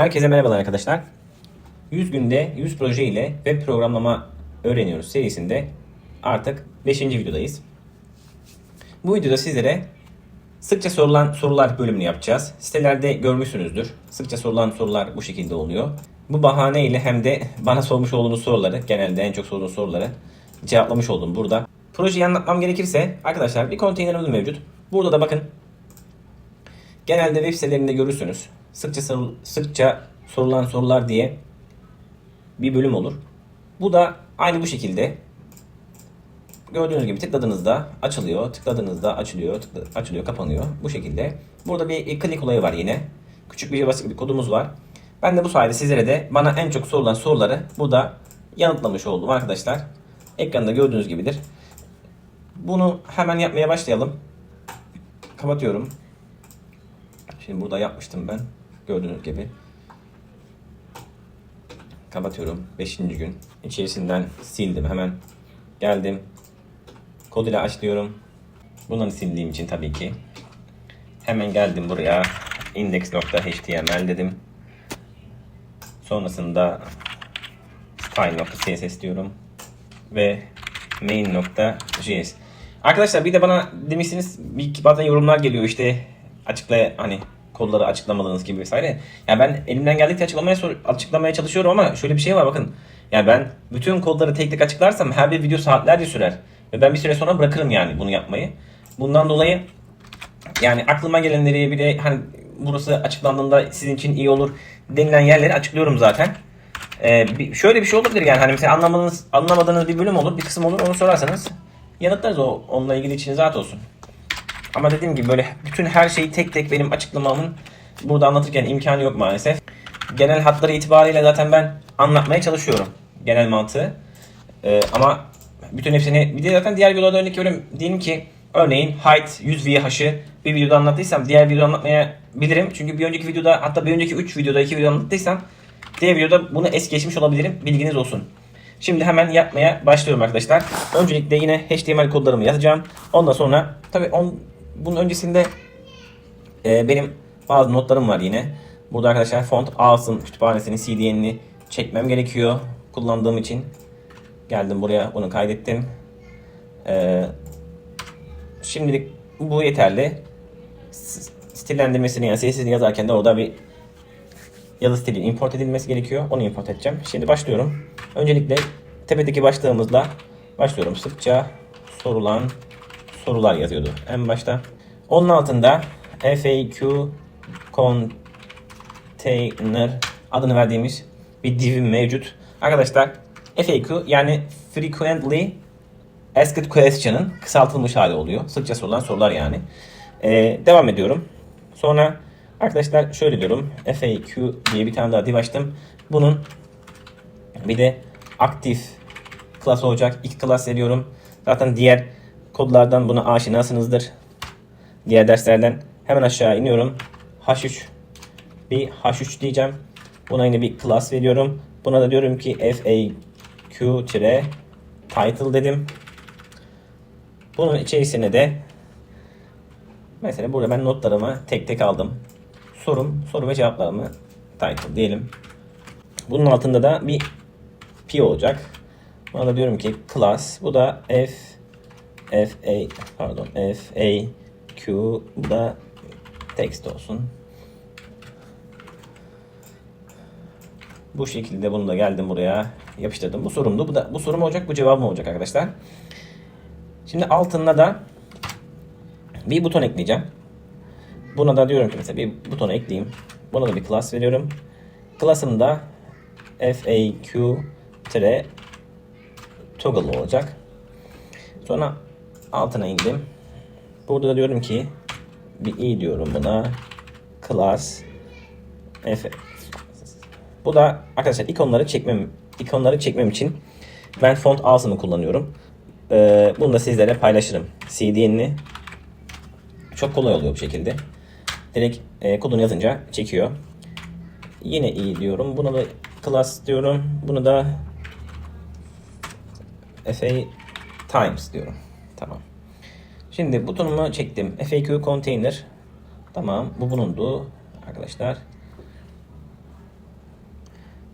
Herkese merhabalar arkadaşlar. 100 günde 100 proje ile web programlama öğreniyoruz serisinde artık 5. videodayız. Bu videoda sizlere sıkça sorulan sorular bölümünü yapacağız. Sitelerde görmüşsünüzdür. Sıkça sorulan sorular bu şekilde oluyor. Bu bahane ile hem de bana sormuş olduğunuz soruları, genelde en çok sorduğunuz soruları cevaplamış oldum burada. Projeyi anlatmam gerekirse arkadaşlar bir konteynerimiz mevcut. Burada da bakın genelde web sitelerinde görürsünüz. Sıkça sor- sıkça sorulan sorular diye bir bölüm olur. Bu da aynı bu şekilde gördüğünüz gibi tıkladığınızda açılıyor, tıkladığınızda açılıyor, tıkla- açılıyor, kapanıyor. Bu şekilde. Burada bir click olayı var yine. Küçük bir basit bir kodumuz var. Ben de bu sayede sizlere de bana en çok sorulan soruları burada yanıtlamış oldum arkadaşlar. Ekranda gördüğünüz gibidir. Bunu hemen yapmaya başlayalım. Kapatıyorum. Şimdi burada yapmıştım ben. Gördüğünüz gibi. Kapatıyorum. 5. gün. İçerisinden sildim hemen. Geldim. Kod ile açlıyorum. Bunları sildiğim için tabii ki. Hemen geldim buraya. index.html dedim. Sonrasında style.css diyorum. Ve main.js. Arkadaşlar bir de bana demişsiniz bir bazen yorumlar geliyor işte açıkla hani kodları açıklamadığınız gibi vesaire. Ya ben elimden geldikçe açıklamaya açıklamaya çalışıyorum ama şöyle bir şey var bakın. Ya ben bütün kodları tek tek açıklarsam her bir video saatlerce sürer. Ve ben bir süre sonra bırakırım yani bunu yapmayı. Bundan dolayı yani aklıma gelenleri bir de hani burası açıklandığında sizin için iyi olur denilen yerleri açıklıyorum zaten. Ee, şöyle bir şey olabilir yani hani mesela anlamadığınız anlamadığınız bir bölüm olur, bir kısım olur onu sorarsanız yanıtlarız o onunla ilgili için rahat olsun. Ama dediğim gibi böyle bütün her şeyi tek tek benim açıklamamın burada anlatırken imkanı yok maalesef. Genel hatları itibariyle zaten ben anlatmaya çalışıyorum. Genel mantığı. Ee, ama bütün hepsini bir de zaten diğer videolarda örnek veriyorum. Diyelim ki örneğin height 100 VH'ı bir videoda anlattıysam diğer videoda anlatmayabilirim. Çünkü bir önceki videoda hatta bir önceki 3 videoda 2 videoda anlattıysam diğer videoda bunu es geçmiş olabilirim. Bilginiz olsun. Şimdi hemen yapmaya başlıyorum arkadaşlar. Öncelikle yine HTML kodlarımı yazacağım. Ondan sonra tabii on, bunun öncesinde e, benim bazı notlarım var yine. Burada arkadaşlar font A'sın kütüphanesinin CDN'ini çekmem gerekiyor kullandığım için. Geldim buraya bunu kaydettim. Ee, şimdilik bu yeterli. Stillendirmesini yani sesini yazarken de orada bir yazı stili import edilmesi gerekiyor. Onu import edeceğim. Şimdi başlıyorum. Öncelikle tepedeki başlığımızla başlıyorum. Sıkça sorulan sorular yazıyordu en başta. Onun altında FAQ container adını verdiğimiz bir divim mevcut. Arkadaşlar FAQ yani Frequently Asked Question'ın kısaltılmış hali oluyor. Sıkça sorulan sorular yani. Ee, devam ediyorum. Sonra arkadaşlar şöyle diyorum. FAQ diye bir tane daha div açtım. Bunun bir de aktif class olacak. İki class veriyorum. Zaten diğer kodlardan buna aşinasınızdır. Diğer derslerden hemen aşağı iniyorum. H3 bir H3 diyeceğim. Buna yine bir class veriyorum. Buna da diyorum ki FAQ title dedim. Bunun içerisine de mesela burada ben notlarımı tek tek aldım. Sorum, soru ve cevaplarımı title diyelim. Bunun altında da bir P olacak. Buna da diyorum ki class. Bu da F F A pardon F A Q bu da text olsun. Bu şekilde bunu da geldim buraya yapıştırdım. Bu sorumdu. Bu da bu sorum olacak, bu cevabım olacak arkadaşlar. Şimdi altında da bir buton ekleyeceğim. Buna da diyorum ki mesela bir buton ekleyeyim. Buna da bir class veriyorum. Class'ım da FAQ tire toggle olacak. Sonra altına indim. Burada da diyorum ki bir i diyorum buna. Class F bu da arkadaşlar ikonları çekmem ikonları çekmem için ben font A'sını kullanıyorum. Ee, bunu da sizlere paylaşırım. CDN'ini çok kolay oluyor bu şekilde. Direkt e, kodunu yazınca çekiyor. Yine iyi diyorum. Buna da class diyorum. Bunu da FA times diyorum. Tamam. Şimdi butonumu çektim. FAQ container. Tamam. Bu bulundu arkadaşlar.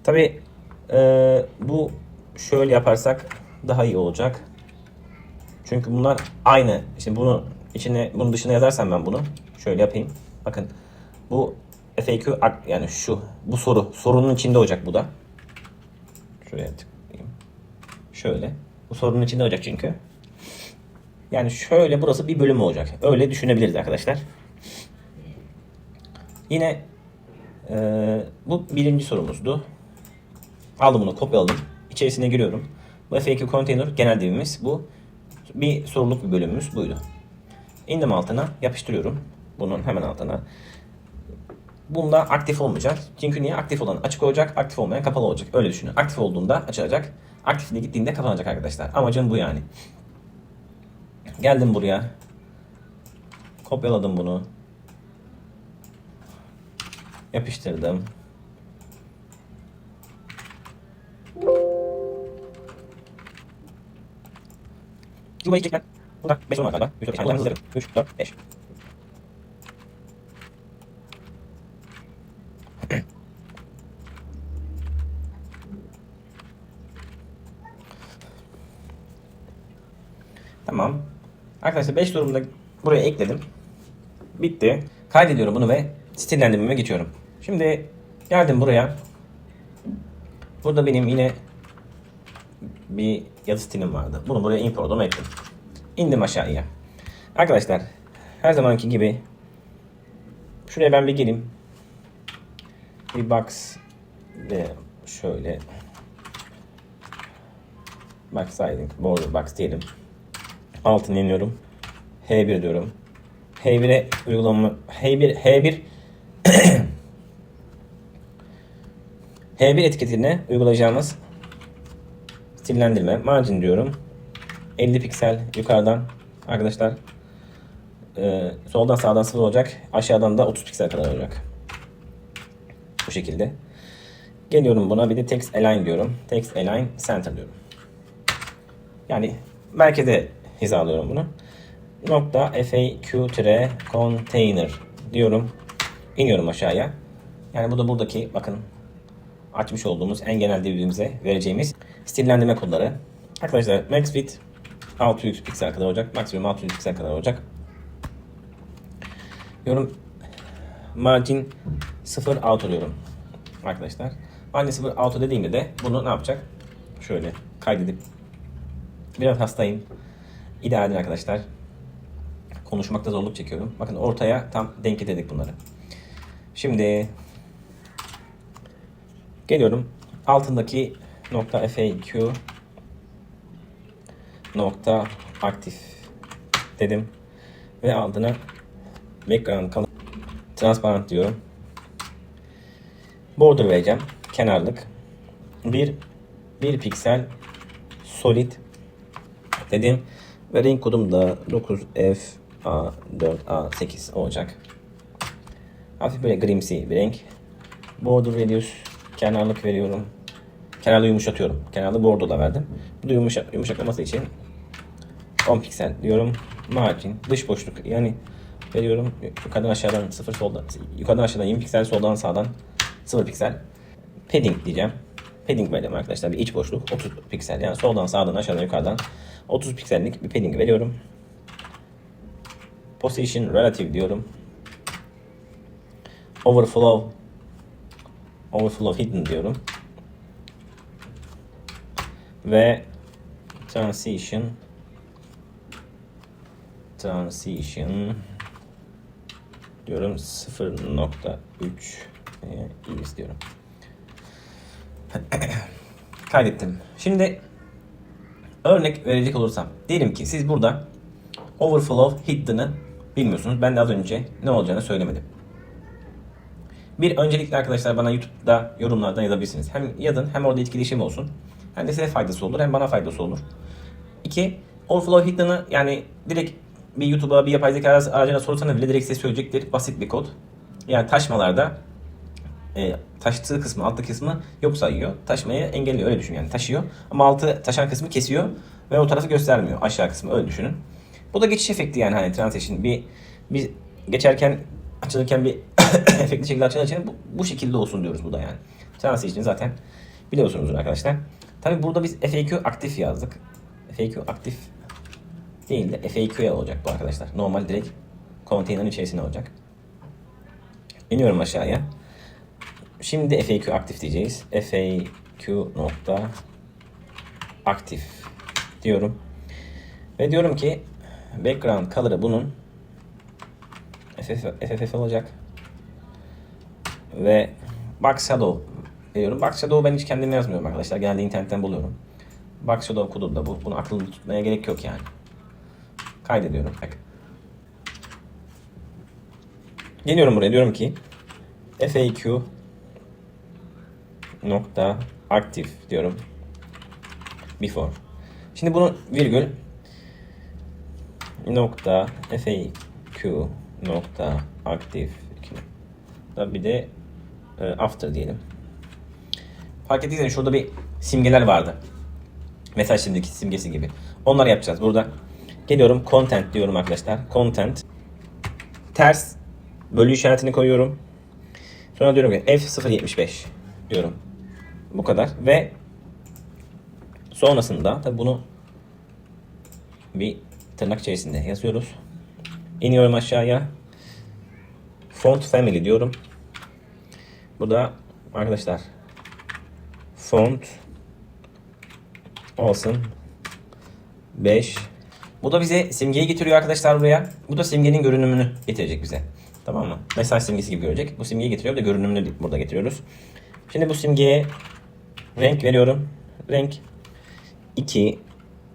Tabi bu şöyle yaparsak daha iyi olacak. Çünkü bunlar aynı. Şimdi bunu içine bunun dışına yazarsam ben bunu şöyle yapayım. Bakın bu FAQ yani şu bu soru sorunun içinde olacak bu da. Şuraya tıklayayım. Şöyle. Bu sorunun içinde olacak çünkü. Yani şöyle burası bir bölüm olacak. Öyle düşünebiliriz arkadaşlar. Yine eee, bu birinci sorumuzdu. Aldım bunu kopyaladım. İçerisine giriyorum. Bu FAQ container genel divimiz. Bu bir soruluk bir bölümümüz buydu. İndim altına yapıştırıyorum. Bunun hemen altına. Bunda aktif olmayacak. Çünkü niye? Aktif olan açık olacak, aktif olmayan kapalı olacak. Öyle düşünün. Aktif olduğunda açılacak. Aktifliğe gittiğinde kapanacak arkadaşlar. Amacım bu yani. Geldim buraya. Kopyaladım bunu. Yapıştırdım. Cuma'yı çekmen. Burada 5 var galiba. 3, 4, 5. 3, 4, 5. Tamam. Arkadaşlar 5 durumda buraya ekledim. Bitti. Kaydediyorum bunu ve stillendirmeme geçiyorum. Şimdi geldim buraya. Burada benim yine bir yazı stilim vardı. Bunu buraya import'um ettim. İndim aşağıya. Arkadaşlar her zamanki gibi şuraya ben bir geleyim. Bir box ve şöyle box siding border box diyelim. Altını iniyorum. H1 diyorum. H1'e uygulama H1 H1 H1 etiketine uygulayacağımız stillendirme margin diyorum. 50 piksel yukarıdan arkadaşlar e, soldan sağdan 0 olacak. Aşağıdan da 30 piksel kadar olacak. Bu şekilde. Geliyorum buna bir de text align diyorum. Text align center diyorum. Yani merkeze hizalıyorum bunu. Nokta FAQ container diyorum. İniyorum aşağıya. Yani bu da buradaki bakın açmış olduğumuz en genel birbirimize vereceğimiz stillendirme kodları. Arkadaşlar max width 600 piksel kadar olacak. Maksimum 600 piksel kadar olacak. Yorum margin 0 auto diyorum. Arkadaşlar. Margin 0 auto dediğimde de bunu ne yapacak? Şöyle kaydedip biraz hastayım. İdare edin arkadaşlar. Konuşmakta zorluk çekiyorum. Bakın ortaya tam denk getirdik bunları. Şimdi geliyorum. Altındaki nokta FAQ nokta aktif dedim ve altına background color transparent diyorum. Border vereceğim. Kenarlık. Bir, bir piksel solid dedim. Ve renk kodum da 9F A4A8 olacak. Hafif böyle grimsi bir renk. Border radius kenarlık veriyorum. Kenarda yumuşatıyorum. Kenarda bordo da verdim. Bu da yumuşak, yumuşaklaması için 10 piksel diyorum. Margin, dış boşluk yani veriyorum. Yukarıdan aşağıdan 0 soldan, yukarıdan aşağıdan 20 piksel, soldan sağdan 0 piksel. Padding diyeceğim. Padding vereceğim arkadaşlar. Bir iç boşluk 30 piksel. Yani soldan sağdan aşağıdan yukarıdan 30 piksellik bir padding veriyorum. Position relative diyorum. Overflow Overflow hidden diyorum. Ve transition transition diyorum 0.3 iyi istiyorum. Kaydettim. Şimdi örnek verecek olursam diyelim ki siz burada overflow hidden'ı bilmiyorsunuz. Ben de az önce ne olacağını söylemedim. Bir öncelikle arkadaşlar bana YouTube'da yorumlardan yazabilirsiniz. Hem yazın hem orada etkileşim olsun. Hem de size faydası olur hem bana faydası olur. İki, Overflow Hidden'ı yani direkt bir YouTube'a bir yapay zeka aracına sorsanız bile direkt size söyleyecektir. Basit bir kod. Yani taşmalarda e, taştığı kısmı, alttaki kısmı yok sayıyor. Taşmayı engelliyor öyle düşün yani taşıyor. Ama altı taşan kısmı kesiyor ve o tarafı göstermiyor. Aşağı kısmı öyle düşünün. Bu da geçiş efekti yani hani transition bir bir geçerken açılırken bir efektli şekilde açılan için bu, bu şekilde olsun diyoruz bu da yani. İçin zaten biliyorsunuzdur arkadaşlar. Tabi burada biz FAQ aktif yazdık. FAQ aktif değil de FAQ'ya olacak bu arkadaşlar. Normal direkt konteynerin içerisine olacak. İniyorum aşağıya. Şimdi FAQ aktif diyeceğiz. FAQ nokta aktif diyorum. Ve diyorum ki background color'ı bunun FFF, FFF olacak. Ve box shadow veriyorum. Box shadow ben hiç kendim yazmıyorum arkadaşlar. Genelde internetten buluyorum. Box shadow kodu da bu. Bunu aklımda tutmaya gerek yok yani. Kaydediyorum. Bak. Geliyorum buraya diyorum ki FAQ nokta aktif diyorum. Before. Şimdi bunu virgül nokta FAQ nokta aktif bir de e, after diyelim. Fark ettiyseniz şurada bir simgeler vardı. Mesaj simgesi, simgesi gibi. Onları yapacağız. Burada geliyorum content diyorum arkadaşlar. Content ters bölü işaretini koyuyorum. Sonra diyorum ki F075 diyorum. Bu kadar ve sonrasında tabi bunu bir tırnak içerisinde yazıyoruz. İniyorum aşağıya. Font family diyorum. Bu da arkadaşlar font olsun 5 bu da bize simgeyi getiriyor arkadaşlar buraya. Bu da simgenin görünümünü getirecek bize. Tamam mı? Mesaj simgesi gibi görecek. Bu simgeyi getiriyor da görünümünü burada getiriyoruz. Şimdi bu simgeye renk veriyorum. Renk 2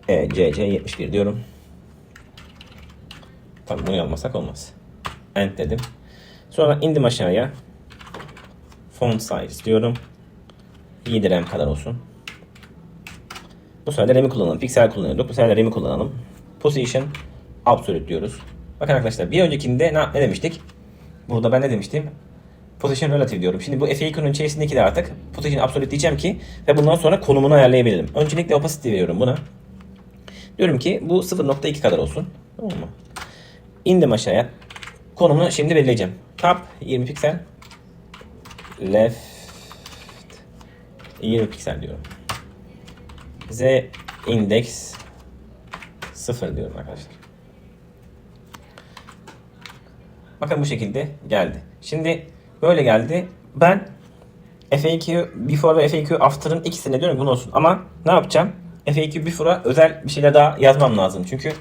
e, CC 71 diyorum. Tabii bunu yapmasak olmaz. End dedim. Sonra indim aşağıya. Font size diyorum. 7 rem kadar olsun. Bu sefer de rem'i kullanalım. Piksel kullanıyorduk. Bu sefer de rem'i kullanalım. Position absolute diyoruz. Bakın arkadaşlar bir öncekinde ne, ne demiştik? Burada ben ne demiştim? Position relative diyorum. Şimdi bu FAQ'nun içerisindeki de artık position absolute diyeceğim ki ve bundan sonra konumunu ayarlayabilirim. Öncelikle opacity veriyorum buna. Diyorum ki bu 0.2 kadar olsun. Tamam mı? İndim aşağıya. Konumunu şimdi belirleyeceğim. Top 20 piksel. Left 20 piksel diyorum. Z index 0 diyorum arkadaşlar. Bakın bu şekilde geldi. Şimdi böyle geldi. Ben FAQ before ve FAQ after'ın ikisine diyorum bunu olsun. Ama ne yapacağım? FAQ before'a özel bir şeyler daha yazmam lazım. Çünkü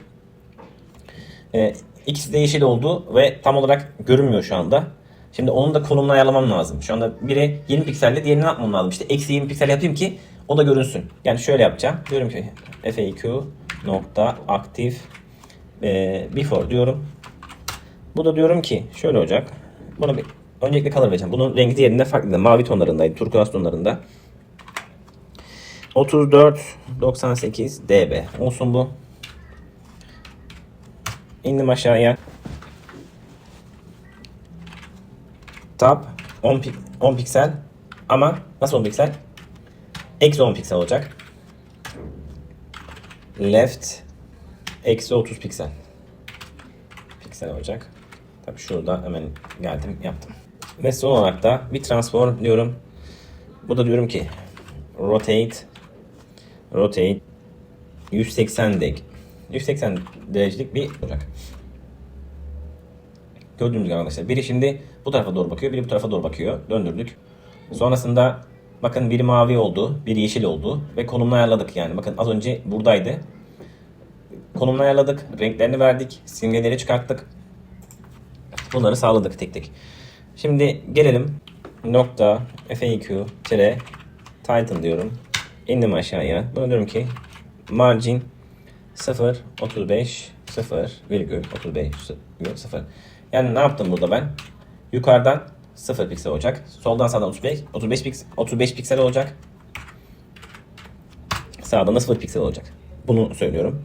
e, ikisi de yeşil oldu ve tam olarak görünmüyor şu anda. Şimdi onun da konumunu ayarlamam lazım. Şu anda biri 20 pikselde diğerini yapmam lazım? İşte eksi 20 piksel yapayım ki o da görünsün. Yani şöyle yapacağım. Diyorum ki FAQ nokta aktif e, before diyorum. Bu da diyorum ki şöyle olacak. Buna bir öncelikle color vereceğim. Bunun rengi diğerinde farklı. Mavi tonlarındaydı. Turkuaz tonlarında. 34 98 dB olsun bu. İndim aşağıya. Tab 10, pik 10 piksel ama nasıl 10 piksel? Eksi 10 piksel olacak. Left eksi 30 piksel. Piksel olacak. Tabi şurada hemen geldim yaptım. Ve son olarak da bir transform diyorum. Bu da diyorum ki rotate rotate 180 dek 180 derecelik bir olacak. Gördüğünüz gibi arkadaşlar. Biri şimdi bu tarafa doğru bakıyor, biri bu tarafa doğru bakıyor. Döndürdük. Sonrasında bakın biri mavi oldu, biri yeşil oldu ve konumunu ayarladık yani. Bakın az önce buradaydı. Konumunu ayarladık, renklerini verdik, simgeleri çıkarttık. Bunları sağladık tek tek. Şimdi gelelim nokta FAQ tire title diyorum. İndim aşağıya. Buna diyorum ki margin 0 35 0 virgül 35 0. Yani ne yaptım burada ben? Yukarıdan 0 piksel olacak. Soldan sağdan 35 35 piksel 35 piksel olacak. Sağdan da 0 piksel olacak. Bunu söylüyorum.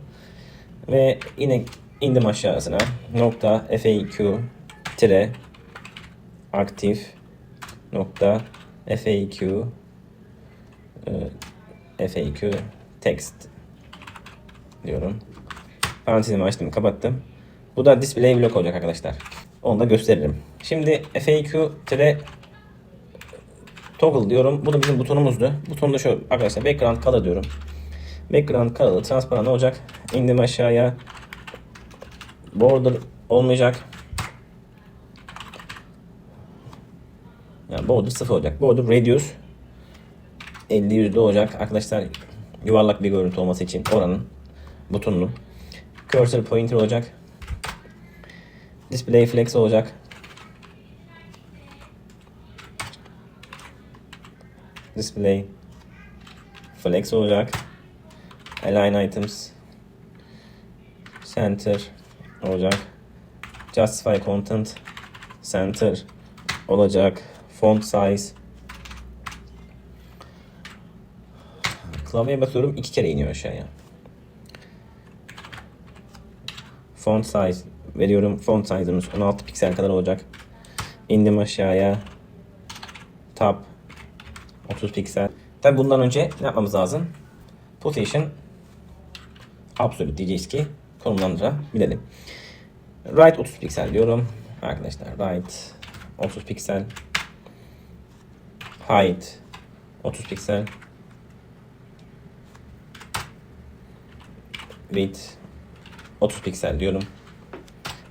Ve yine indim aşağısına. Nokta FAQ tire aktif nokta FAQ e, FAQ text diyorum. Parantezimi açtım, kapattım. Bu da display block olacak arkadaşlar. Onu da gösteririm. Şimdi FAQ tire toggle diyorum. Bu da bizim butonumuzdu. Butonu da şöyle arkadaşlar background color diyorum. Background color transparan olacak. İndim aşağıya. Border olmayacak. Border sıfır olacak. Border radius 50 yüzde olacak. Arkadaşlar yuvarlak bir görüntü olması için oranın butonunun cursor pointer olacak. Display flex olacak. Display flex olacak. Align items center olacak. Justify content center olacak. Font size Klavyeye basıyorum iki kere iniyor aşağıya. Font size veriyorum. Font size'ımız 16 piksel kadar olacak. İndim aşağıya. Tab 30 piksel. Tabi bundan önce ne yapmamız lazım? Position absolute diyeceğiz ki konumlandırabilelim. Right 30 piksel diyorum. Arkadaşlar right 30 piksel. Height 30 piksel. Width 30 piksel diyorum.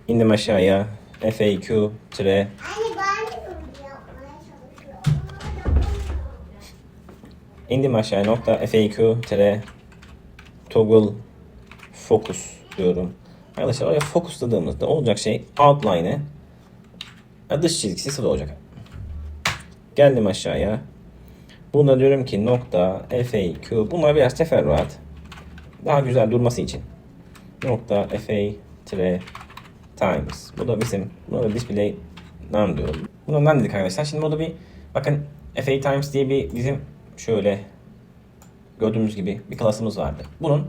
İndim aşağıya. FAQ tire çalışıyorum. İndim aşağıya nokta FAQ tire toggle focus diyorum. Arkadaşlar oraya fokusladığımızda olacak şey outline'e dış çizgisi sıfır olacak. Geldim aşağıya. Buna diyorum ki nokta FAQ bunlar biraz teferruat. Daha güzel durması için. Nokta FA tire times. Bu da bizim buna da display none diyorum. Buna none dedik arkadaşlar. Şimdi burada bir bakın FA times diye bir bizim şöyle gördüğümüz gibi bir klasımız vardı. Bunun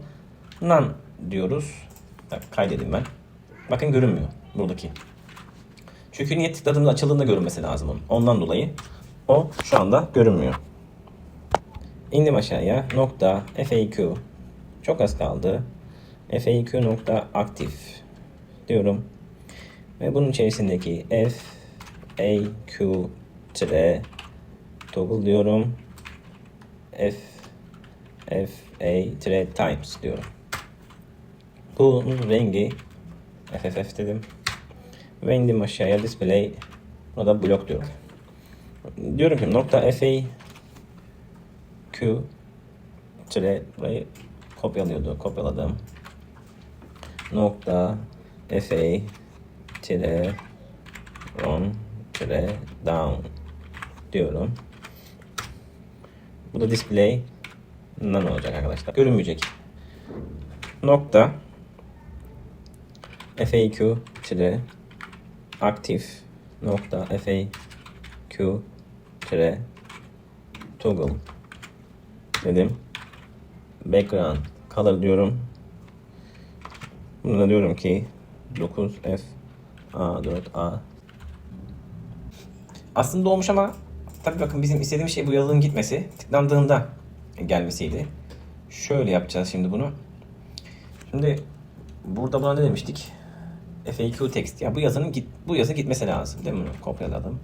none diyoruz. Bak, kaydedeyim ben. Bakın görünmüyor buradaki. Çünkü niye tıkladığımda açıldığında görünmesi lazım onun. Ondan dolayı o şu anda görünmüyor. İndim aşağıya. Nokta FAQ. Çok az kaldı. FAQ nokta aktif diyorum. Ve bunun içerisindeki FAQ tire toggle diyorum. F FA tire times diyorum. Bunun rengi FFF dedim. Ve indim aşağıya display buna da blok diyorum. Diyorum ki nokta FA Q tire burayı kopyalıyordu. Kopyaladım. Nokta FA tire on tire down diyorum. Bu da display none olacak arkadaşlar. Görünmeyecek. Nokta FAQ tire aktif nokta FAQ tire toggle dedim. Background color diyorum. Buna diyorum ki 9F A4A aslında olmuş ama tabii bakın bizim istediğimiz şey bu yazılım gitmesi tıklandığında gelmesiydi. Şöyle yapacağız şimdi bunu. Şimdi burada buna ne demiştik? FAQ text. Ya bu yazının git bu yazı gitmesi lazım değil mi? Kopyaladım.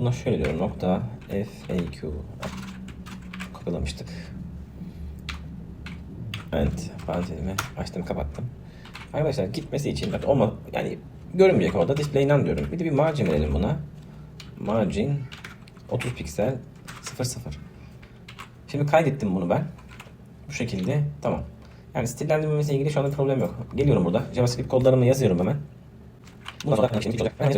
Buna şöyle diyorum nokta FAQ kopyalamıştık. Evet, parantezimi açtım kapattım. Arkadaşlar gitmesi için bak olma yani görünmeyecek orada display none diyorum. Bir de bir margin verelim buna. Margin 30 piksel 00. Şimdi kaydettim bunu ben. Bu şekilde tamam. Yani stillendirmemesiyle ilgili şu anda problem yok. Geliyorum burada. JavaScript kodlarımı yazıyorum hemen. Bundan sonra şimdi olacak. Ben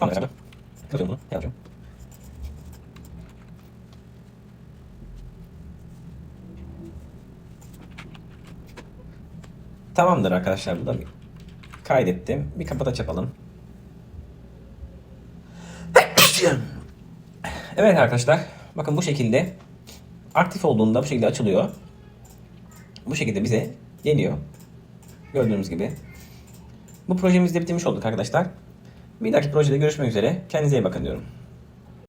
Tamam mesela. Kapatıyorum bunu. Yapacağım. Tamamdır arkadaşlar. Bu da kaydettim. Bir kapataç yapalım. Evet arkadaşlar. Bakın bu şekilde aktif olduğunda bu şekilde açılıyor. Bu şekilde bize geliyor. Gördüğünüz gibi. Bu projemizi de bitirmiş olduk arkadaşlar. Bir dahaki projede görüşmek üzere. Kendinize iyi bakın diyorum.